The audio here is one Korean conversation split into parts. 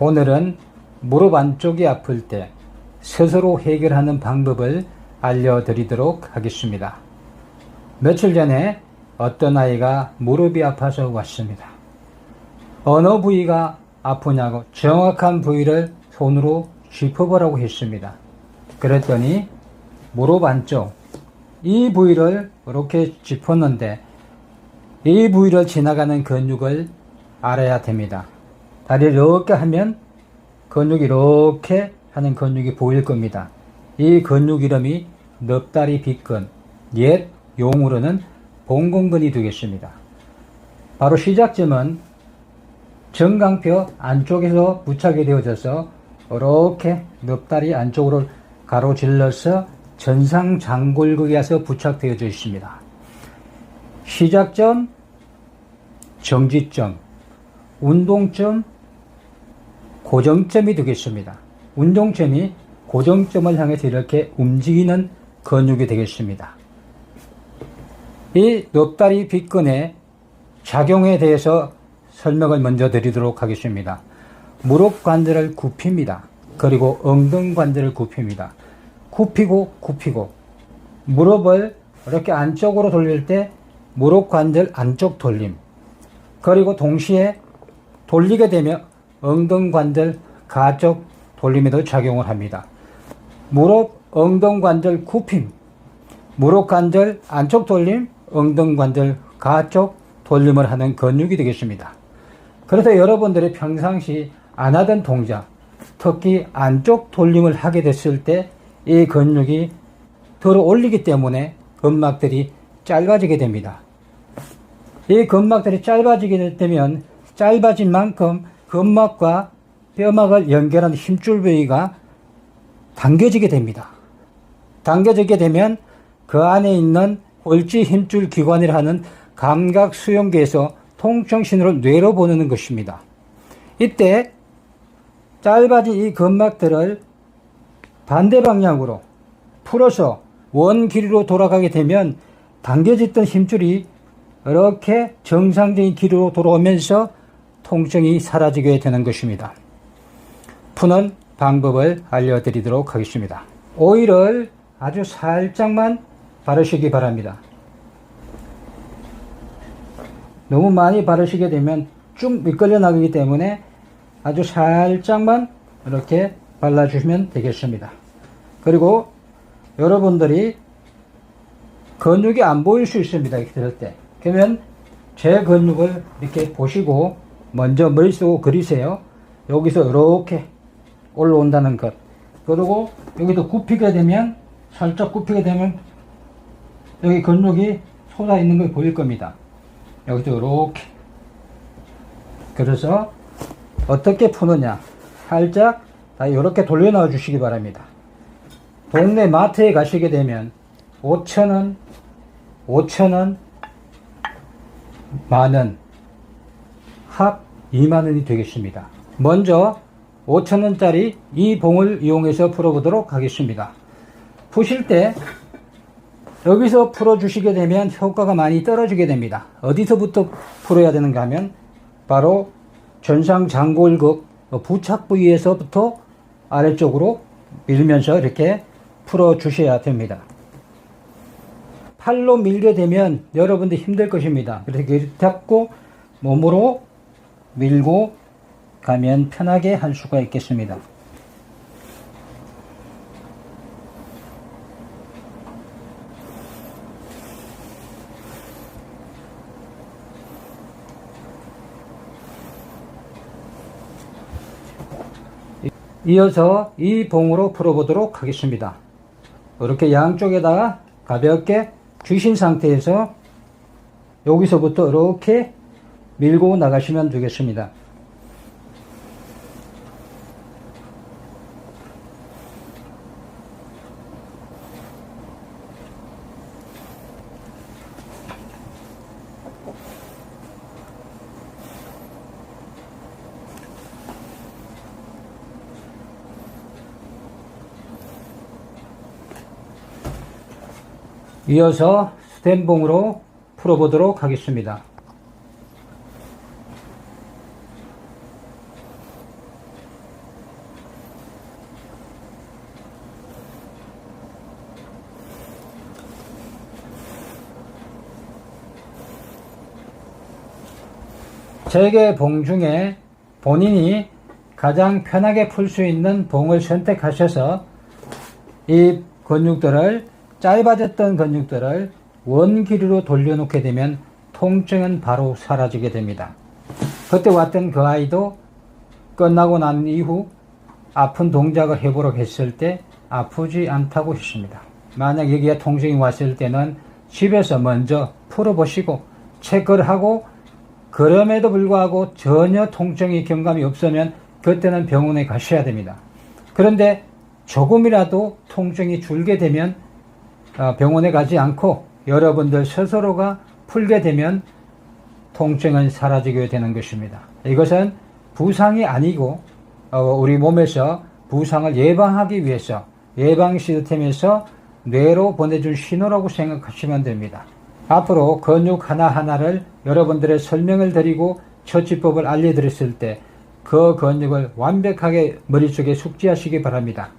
오늘은 무릎 안쪽이 아플 때 스스로 해결하는 방법을 알려드리도록 하겠습니다. 며칠 전에 어떤 아이가 무릎이 아파서 왔습니다. 어느 부위가 아프냐고 정확한 부위를 손으로 짚어보라고 했습니다. 그랬더니 무릎 안쪽 이 부위를 이렇게 짚었는데 이 부위를 지나가는 근육을 알아야 됩니다. 다리를 이렇게 하면 근육이 이렇게 하는 근육이 보일 겁니다. 이 근육 이름이 넙다리 빗근, 옛 용으로는 봉공근이 되겠습니다. 바로 시작점은 정강뼈 안쪽에서 부착이 되어져서 이렇게 넙다리 안쪽으로 가로질러서 전상 장골극에서 부착되어져 있습니다. 시작점, 정지점, 운동점, 고정점이 되겠습니다. 운동점이 고정점을 향해서 이렇게 움직이는 근육이 되겠습니다. 이 넙다리 빗근의 작용에 대해서 설명을 먼저 드리도록 하겠습니다. 무릎 관절을 굽힙니다. 그리고 엉덩 관절을 굽힙니다. 굽히고 굽히고 무릎을 이렇게 안쪽으로 돌릴 때 무릎 관절 안쪽 돌림 그리고 동시에 돌리게 되면 엉덩 관절 가쪽 돌림에도 작용을 합니다. 무릎 엉덩 관절 굽힘 무릎 관절 안쪽 돌림 엉덩 관절 가쪽 돌림을 하는 근육이 되겠습니다. 그래서 여러분들이 평상시 안 하던 동작 특히 안쪽 돌림을 하게 됐을 때 이 근육이 들어 올리기 때문에 근막들이 짧아지게 됩니다. 이 근막들이 짧아지게 되면 짧아진 만큼 근막과 뼈막을 연결하는 힘줄 부위가 당겨지게 됩니다. 당겨지게 되면 그 안에 있는 골지 힘줄 기관이라 하는 감각 수용기에서 통증신호를 뇌로 보내는 것입니다. 이때 짧아진 이 근막들을 반대 방향으로 풀어서 원 길이로 돌아가게 되면 당겨졌던 힘줄이 이렇게 정상적인 길이로 돌아오면서 통증이 사라지게 되는 것입니다. 푸는 방법을 알려드리도록 하겠습니다. 오일을 아주 살짝만 바르시기 바랍니다. 너무 많이 바르시게 되면 쭉 미끌려 나가기 때문에 아주 살짝만 이렇게 발라주시면 되겠습니다. 그리고 여러분들이 근육이 안 보일 수 있습니다. 이렇게 들을 때. 그러면 제 근육을 이렇게 보시고 먼저 머릿속으로 그리세요. 여기서 이렇게 올라온다는 것. 그리고 여기도 굽히게 되면 살짝 굽히게 되면 여기 근육이 솟아 있는 걸 보일 겁니다. 여기도 이렇게. 그래서 어떻게 푸느냐. 살짝 다 이렇게 돌려놔 주시기 바랍니다. 동네 마트에 가시게 되면 5천원, 5천원, 만원, 합 2만원이 되겠습니다. 먼저 5천원짜리 이 봉을 이용해서 풀어보도록 하겠습니다. 푸실 때 여기서 풀어주시게 되면 효과가 많이 떨어지게 됩니다. 어디서부터 풀어야 되는가 하면 바로 전상 장골극 부착 부위에서부터 아래쪽으로 밀면서 이렇게 풀어주셔야 됩니다. 팔로 밀게 되면 여러분들 힘들 것입니다. 그래서 이렇게 잡고 몸으로 밀고 가면 편하게 할 수가 있겠습니다. 이어서 이 봉으로 풀어보도록 하겠습니다. 이렇게 양쪽에다가 가볍게 쥐신 상태에서 여기서부터 이렇게 밀고 나가시면 되겠습니다. 이어서 스탠봉으로 풀어보도록 하겠습니다. 세개 봉 중에 본인이 가장 편하게 풀 수 있는 봉을 선택하셔서 이 근육들을 짧아졌던 근육들을 원 길이로 돌려놓게 되면 통증은 바로 사라지게 됩니다. 그때 왔던 그 아이도 끝나고 난 이후 아픈 동작을 해보려고 했을 때 아프지 않다고 했습니다. 만약 여기에 통증이 왔을 때는 집에서 먼저 풀어보시고 체크를 하고 그럼에도 불구하고 전혀 통증이 경감이 없으면 그때는 병원에 가셔야 됩니다. 그런데 조금이라도 통증이 줄게 되면 어, 병원에 가지 않고 여러분들 스스로가 풀게 되면 통증은 사라지게 되는 것입니다. 이것은 부상이 아니고 어, 우리 몸에서 부상을 예방하기 위해서 예방 시스템에서 뇌로 보내준 신호라고 생각하시면 됩니다. 앞으로 근육 하나하나를 여러분들의 설명을 드리고 처치법을 알려드렸을 때그 근육을 완벽하게 머릿속에 숙지하시기 바랍니다.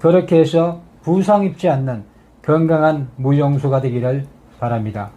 그렇게 해서 부상 입지 않는 건강한 무용수가 되기를 바랍니다.